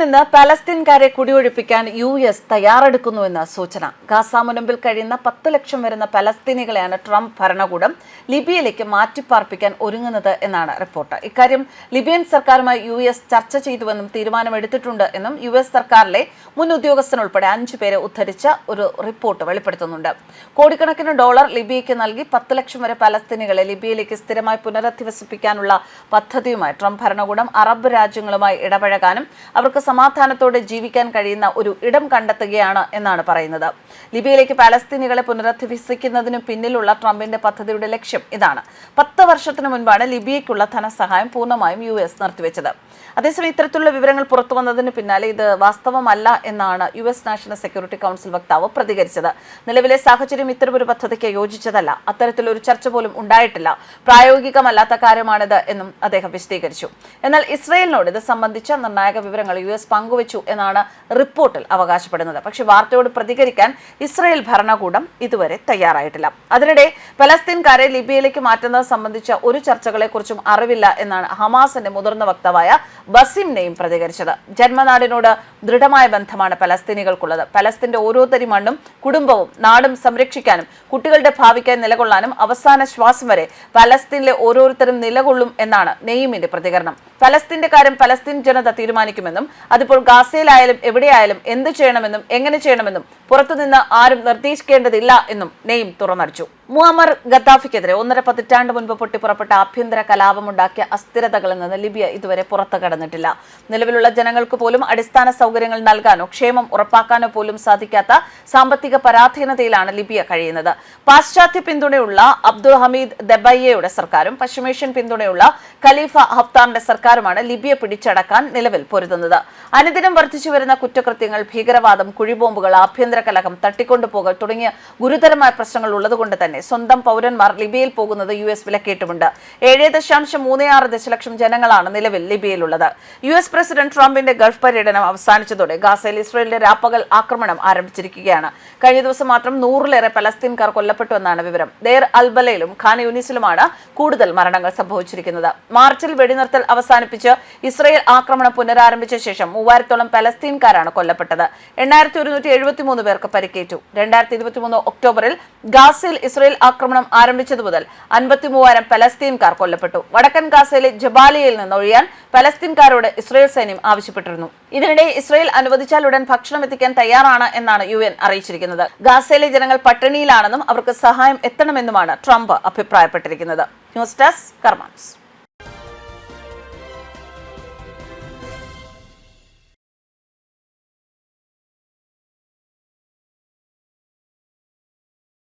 നിന്ന് പലസ്തീൻകാരെ കുടിയൊഴിപ്പിക്കാൻ U S തയ്യാറെടുക്കുന്നുവെന്ന സൂചന. Gaza മുനമ്പിൽ കഴിയുന്ന പത്ത് ലക്ഷം വരുന്ന പലസ്തീനികളെയാണ് ട്രംപ് ഭരണകൂടം ലിബിയയിലേക്ക് മാറ്റിപ്പാർപ്പിക്കാൻ ഒരുങ്ങുന്നത് എന്നാണ് റിപ്പോർട്ട്. ഇക്കാര്യം ലിബിയൻ സർക്കാരുമായി യു എസ് ചർച്ച ചെയ്തുവെന്നും തീരുമാനമെടുത്തിട്ടുണ്ട് എന്നും യു എസ് സർക്കാരിലെ മുൻ ഉദ്യോഗസ്ഥനുൾപ്പെടെ അഞ്ചു പേരെ ഉദ്ധരിച്ച ഒരു റിപ്പോർട്ട് വെളിപ്പെടുത്തുന്നുണ്ട്. കോടിക്കണക്കിന് ഡോളർ ലിബിയയ്ക്ക് നൽകി പത്ത് ലക്ഷം വരെ പലസ്തീനികളെ ലിബിയയിലേക്ക് സ്ഥിരമായി പുനരധിവസിപ്പിക്കാനുള്ള പദ്ധതിയുമായി ട്രംപ് ഭരണകൂടം അറബ് രാജ്യങ്ങളുമായി ഇടപഴകാനും അവർക്ക് സമാധാനത്തോടെ ജീവിക്കാൻ കഴിയുന്ന ഒരു ഇടം കണ്ടെത്തുകയാണ് എന്നാണ് പറയുന്നത്. ലിബിയയിലേക്ക് പാലസ്തീനികളെ പുനരധിവസിക്കുന്നതിന് പിന്നിലുള്ള ട്രംപിന്റെ പദ്ധതിയുടെ ലക്ഷ്യം ഇതാണ്. പത്ത് വർഷത്തിന് മുൻപാണ് ലിബിയയ്ക്കുള്ള ധനസഹായം പൂർണമായും യു എസ് നിർത്തിവെച്ചത്. അതേസമയം ഇത്തരത്തിലുള്ള വിവരങ്ങൾ പുറത്തു വന്നതിന് പിന്നാലെ ഇത് വാസ്തവമല്ല എന്നാണ് U S national security council വക്താവ് പ്രതികരിച്ചത്. നിലവിലെ സാഹചര്യം ഇത്തരമൊരു പദ്ധതിക്ക് യോജിച്ചതല്ല. അത്തരത്തിലൊരു ചർച്ച പോലും ഉണ്ടായിട്ടില്ല. പ്രായോഗികമല്ലാത്ത കാര്യമാണിത് എന്നും അദ്ദേഹം വിശദീകരിച്ചു. എന്നാൽ ഇസ്രയേലിനോട് ഇത് സംബന്ധിച്ച നിർണായക വിവരങ്ങൾ യു എസ് പങ്കുവച്ചു എന്നാണ് റിപ്പോർട്ടിൽ അവകാശപ്പെടുന്നത്. പക്ഷേ വാർത്തയോട് പ്രതികരിക്കാൻ ഇസ്രായേൽ ഭരണകൂടം ഇതുവരെ തയ്യാറായിട്ടില്ല. അതിനിടെ പലസ്തീൻകാരെ ലിബിയയിലേക്ക് മാറ്റുന്നത് സംബന്ധിച്ച ഒരു ചർച്ചകളെക്കുറിച്ചും അറിവില്ല എന്നാണ് ഹമാസിന്റെ മുതിർന്ന വക്താവായ ബസിംനെയും പ്രതികരിച്ചത്. ജന്മനാടിനോട് ദൃഢമായ ബന്ധമാണ് പലസ്തീനികൾക്കുള്ളത്. പലസ്തീന്റെ ഓരോ തരി മണ്ണും കുടുംബവും നാടും സംരക്ഷിക്കാനും കുട്ടികളുടെ ഭാവിക്കായി നിലകൊള്ളാനും അവസാന ശ്വാസം വരെ പലസ്തീനിലെ ഓരോരുത്തരും നിലകൊള്ളും എന്നാണ് നെയ്മിന്റെ പ്രതികരണം. പലസ്തീന്റെ കാര്യം പലസ്തീൻ ജനത തീരുമാനിക്കുമെന്നും അതിപ്പോൾ ഗാസയിലായാലും എവിടെയായാലും എന്ത് ചെയ്യണമെന്നും എങ്ങനെ ചെയ്യണമെന്നും പുറത്തുനിന്ന് ആരും നിർദ്ദേശിക്കേണ്ടതില്ല എന്നും നെയ്ം തുറന്നടിച്ചു. മുഅമ്മർ ഗദ്ദാഫിക്കെതിരെ ഒന്നര പതിറ്റാണ്ട് മുൻപ് പൊട്ടിപ്പുറപ്പെട്ട ആഭ്യന്തര കലാപമുണ്ടാക്കിയ അസ്ഥിരതകളിൽ നിന്ന് ലിബിയ ഇതുവരെ പുറത്തു കടന്നിട്ടില്ല. നിലവിലുള്ള ജനങ്ങൾക്ക് പോലും അടിസ്ഥാന സൗകര്യങ്ങൾ നൽകാനോ ക്ഷേമം ഉറപ്പാക്കാനോ പോലും സാധിക്കാത്ത സാമ്പത്തിക പരാധീനതയിലാണ് ലിബിയ കഴിയുന്നത്. പാശ്ചാത്യ പിന്തുണയുള്ള അബ്ദുൾ ഹമീദ് ദബയ്യയുടെ സർക്കാരും പശ്ചിമേഷ്യൻ പിന്തുണയുള്ള ഖലീഫ ഹഫ്താറിന്റെ സർക്കാരുമാണ് ലിബിയ പിടിച്ചടക്കാൻ നിലവിൽ പൊരുതുന്നത്. അനുദിനം വർദ്ധിച്ചു വരുന്ന കുറ്റകൃത്യങ്ങൾ ഭീകരവാദം കുഴിബോംബുകൾ ആഭ്യന്തര കലഹം തട്ടിക്കൊണ്ടുപോകൽ തുടങ്ങിയ ഗുരുതരമായ പ്രശ്നങ്ങൾ ഉള്ളതുകൊണ്ട് തന്നെ സ്വന്തം പൗരന്മാർ ലിബിയയിൽ പോകുന്നത് യു എസ് വിലക്കിയിട്ടുമുണ്ട് ഏഴ് ദശാംശം മൂന്ന് ആറ് ദശലക്ഷം ജനങ്ങളാണ് നിലവിൽ ലിബിയയിലുള്ളത്. യു എസ് പ്രസിഡന്റ് ട്രംപിന്റെ ഗൾഫ് പര്യടനം അവസാനിച്ചതോടെ ഗാസയിൽ ഇസ്രയേലിന്റെ രാപ്പകൽ ആക്രമണം ആരംഭിച്ചിരിക്കുകയാണ്. കഴിഞ്ഞ ദിവസം മാത്രം നൂറിലേറെ പലസ്തീൻകാർ കൊല്ലപ്പെട്ടു എന്നാണ് വിവരം. ദേർ അൽബലയിലും ഖാൻ യൂനിസിലുമാണ് കൂടുതൽ മരണങ്ങൾ സംഭവിച്ചിരിക്കുന്നത്. മാർച്ചിൽ വെടിനിർത്തൽ അവസാനിപ്പിച്ച് ഇസ്രയേൽ ആക്രമണം പുനരാരംഭിച്ച ശേഷം മൂവായിരത്തോളം പലസ്തീൻകാരാണ് കൊല്ലപ്പെട്ടത്. എണ്ണായിരത്തി ഒരുന്നൂറ്റി എഴുപത്തി മൂന്ന് പേർക്ക് പരിക്കേറ്റു. രണ്ടായിരത്തി ഇരുപത്തിമൂന്ന് ഒക്ടോബറിൽ ഗാസയിൽ ഇസ്രയേൽ ആക്രമണം ആരംഭിച്ചതു മുതൽ അൻപത്തി മൂവായിരം പലസ്തീൻകാർ കൊല്ലപ്പെട്ടു. വടക്കൻ ഗാസയിലെ ജബാലിയയിൽ നിന്ന് ഒഴിയാൻ പലസ്തീൻകാരോട് ഇസ്രയേൽ സൈന്യം ആവശ്യപ്പെട്ടിരുന്നു. ഇതിനിടെ ഇസ്രയേൽ അനുവദിച്ചാൽ ഉടൻ ഭക്ഷണം എത്തിക്കാൻ തയ്യാറാണ് എന്നാണ് യു എൻ അറിയിച്ചിരിക്കുന്നത്. ഗാസയിലെ ജനങ്ങൾ പട്ടിണിയിലാണെന്നും അവർക്ക് സഹായം എത്തണമെന്നുമാണ് ട്രംപ് അഭിപ്രായപ്പെട്ടിരിക്കുന്നത്. News desk കർമാൻസ്.